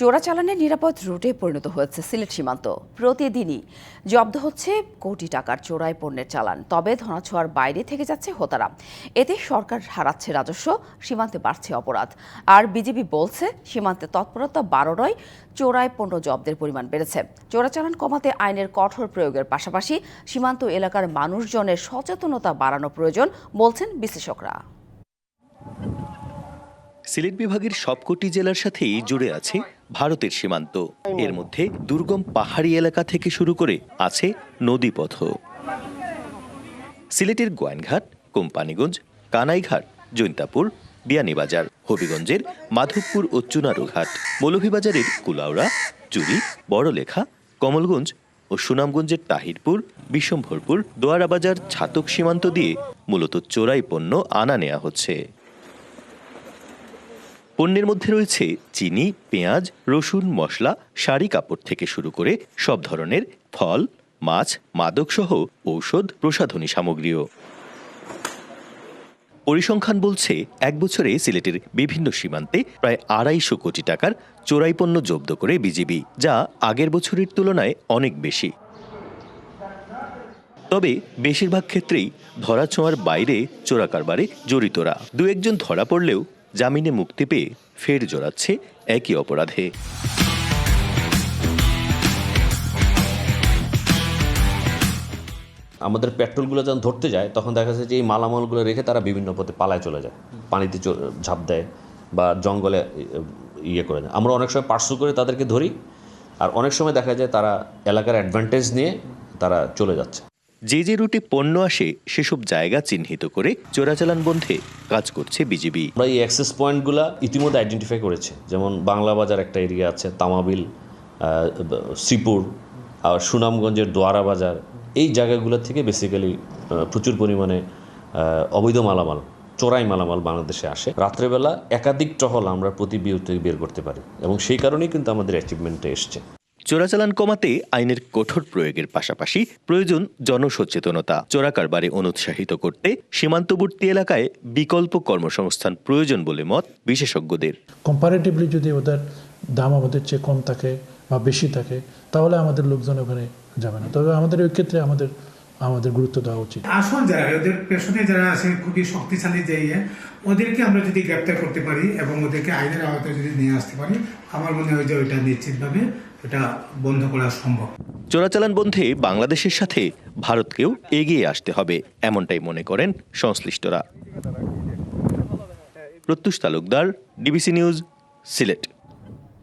চোরাচালানের নিরাপদ রুটে পরিণত হয়েছে সিলেট সীমান্ত। প্রতিদিনই জব্দ হচ্ছে কোটি টাকার চোরাই পণ্যের চালান, তবে ধনাছোঁয়ার বাইরে থেকে যাচ্ছে হোতারা। এতে সরকার হারাচ্ছে রাজস্ব, সীমান্তে বাড়ছে অপরাধ। আর বিজেপি বলছে, সীমান্তে তৎপরতা বাড়ানোয় চোরাই পণ্য জব্দের পরিমাণ বেড়েছে। চোরাচালান কমাতে আইনের কঠোর প্রয়োগের পাশাপাশি সীমান্ত এলাকার মানুষজনের সচেতনতা বাড়ানো প্রয়োজন বলছেন বিশেষজ্ঞরা সিলেট বিভাগের সবকটি জেলার সাথেই জুড়ে আছে ভারতের সীমান্ত। এর মধ্যে দুর্গম পাহাড়ি এলাকা থেকে শুরু করে আছে নদীপথ। সিলেটের গোয়াইনঘাট, কোম্পানিগঞ্জ, কানাইঘাট, জৈন্তাপুর, বিয়ানীবাজার, হবিগঞ্জের মাধবপুর ও চুনারুঘাট, মৌলভীবাজারের কুলাউড়া, চুরি, বড়লেখা, কমলগঞ্জ ও সুনামগঞ্জের তাহিরপুর, বিশম্ভরপুর, দোয়ারাবাজার ছাতক সীমান্ত দিয়ে মূলত চোরাই পণ্য আনা নেওয়া হচ্ছে। পণ্যের মধ্যে রয়েছে চিনি, পেঁয়াজ, রসুন, মশলা, শাড়ি কাপড় থেকে শুরু করে সব ধরনের ফল, মাছ মাদকসহ ঔষধ, প্রসাধনী সামগ্রীও। পরিসংখ্যান বলছে, এক বছরে সিলেটের বিভিন্ন সীমান্তে প্রায় আড়াইশো কোটি টাকার চোরাই পণ্য জব্দ করে বিজিবি, যা আগের বছরের তুলনায় অনেক বেশি। তবে বেশিরভাগ ক্ষেত্রেই ধরাছোঁয়ার বাইরে চোরা কারবারে জড়িতরা। দু একজন ধরা পড়লেও জামিনে মুক্তি পেয়ে ফের জড়াচ্ছে একই অপরাধে। আমাদের পেট্রোলগুলো যখন ধরতে যায়, তখন দেখা যাচ্ছে যে এই মালামালগুলো রেখে তারা বিভিন্ন পথে পালায় চলে যায়। পানিতে ঝাঁপ দেয় বা জঙ্গলে ইয়ে করে দেয়। আমরা অনেক সময় পার্সু করে তাদেরকে ধরি, আর অনেক সময় দেখা যায় তারা এলাকার অ্যাডভান্টেজ নিয়ে তারা চলে যাচ্ছে। যে যে রুটে পণ্য আসে, সেসব জায়গা চিহ্নিত করে চোরাচালান বন্ধে কাজ করছে বিজিবি আমরা এই অ্যাক্সেস পয়েন্টগুলো ইতিমধ্যে আইডেন্টিফাই করেছে। যেমন বাংলা বাজার একটা এরিয়া আছে, তামাবিল শ্রীপুর আর সুনামগঞ্জের দোয়ারা বাজার। এই জায়গাগুলো থেকে বেসিক্যালি প্রচুর পরিমাণে অবৈধ মালামাল, চোরাই মালামাল বাংলাদেশে আসে। রাত্রেবেলা একাধিক টহল আমরা প্রতি বিরতি বের করতে পারি এবং সেই কারণেই কিন্তু আমাদের অ্যাচিভমেন্টে এসছে। চোরাচালান কমাতে আইনের কঠোর প্রয়োগের পাশাপাশি প্রয়োজন জনসচেতনতা। চোরা কারবারে অনুৎসাহিত করতে সীমান্তবর্তী এলাকায় বিকল্প কর্মসংস্থান প্রয়োজন বলে মত বিশেষজ্ঞদের। কম্পারেটিভলি যদি ওদের দাম আমাদের চেয়ে কম থাকে বা বেশি থাকে তাহলে আমাদের লোকজন ওখানে যাবে না। তবে আমাদের ওই ক্ষেত্রে আমাদের আমাদের গুরুত্ব দেওয়া উচিত। আসল যারা ওদের পেছনে যারা আছে খুবই শক্তিশালী যে ইয়ে ওদেরকে আমরা যদি গ্রেপ্তার করতে পারি এবং ওদেরকে আইনের আওতায় যদি নিয়ে আসতে পারি আমার মনে হয় যে ওইটা নিশ্চিতভাবে এটা বন্ধ করা সম্ভব। চোরাচালান বন্ধে বাংলাদেশের সাথে ভারতকেও এগিয়ে আসতে হবে, এমনটাই মনে করেন সংশ্লিষ্টরা। Pratyush Talukdar, DBC news, Sylhet.